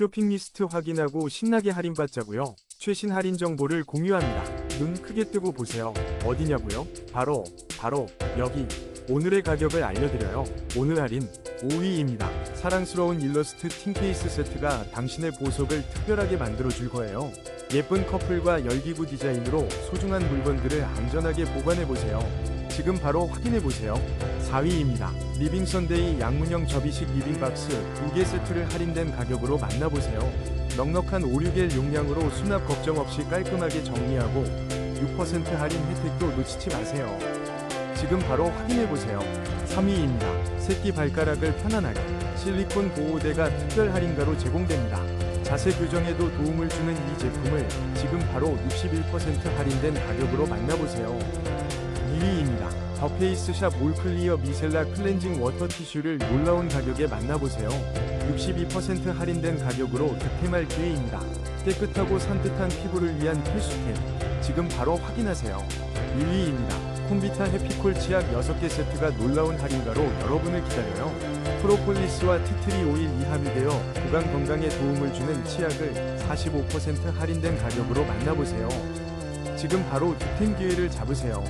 쇼핑 리스트 확인하고 신나게 할인받자고요. 최신 할인 정보를 공유합니다. 눈 크게 뜨고 보세요. 어디냐고요? 바로 바로 여기. 오늘의 가격을 알려드려요. 오늘 할인 5위입니다. 사랑스러운 일러스트 틴케이스 세트가 당신의 보석을 특별하게 만들어줄 거예요. 예쁜 커플과 열기구 디자인으로 소중한 물건들을 안전하게 보관해보세요. 지금 바로 확인해보세요. 4위입니다. 리빙 선데이 양문형 접이식 리빙박스 2개 세트를 할인된 가격으로 만나보세요. 넉넉한 5, 6일 용량으로 수납 걱정 없이 깔끔하게 정리하고 6% 할인 혜택도 놓치지 마세요. 지금 바로 확인해보세요. 3위입니다. 새끼 발가락을 편안하게 실리콘 보호대가 특별 할인가로 제공됩니다. 자세 교정에도 도움을 주는 이 제품을 지금 바로 61% 할인된 가격으로 만나보세요. 2위입니다. 더 페이스샵 올클리어 미셀라 클렌징 워터 티슈를 놀라운 가격에 만나보세요. 62% 할인된 가격으로 득템할 기회입니다. 깨끗하고 산뜻한 피부를 위한 필수템. 지금 바로 확인하세요. 1위입니다. 콤비타 해피콜 치약 6개 세트가 놀라운 할인가로 여러분을 기다려요. 프로폴리스와 티트리 오일 이 함유되어 구강 건강에 도움을 주는 치약을 45% 할인된 가격으로 만나보세요. 지금 바로 득템 기회를 잡으세요.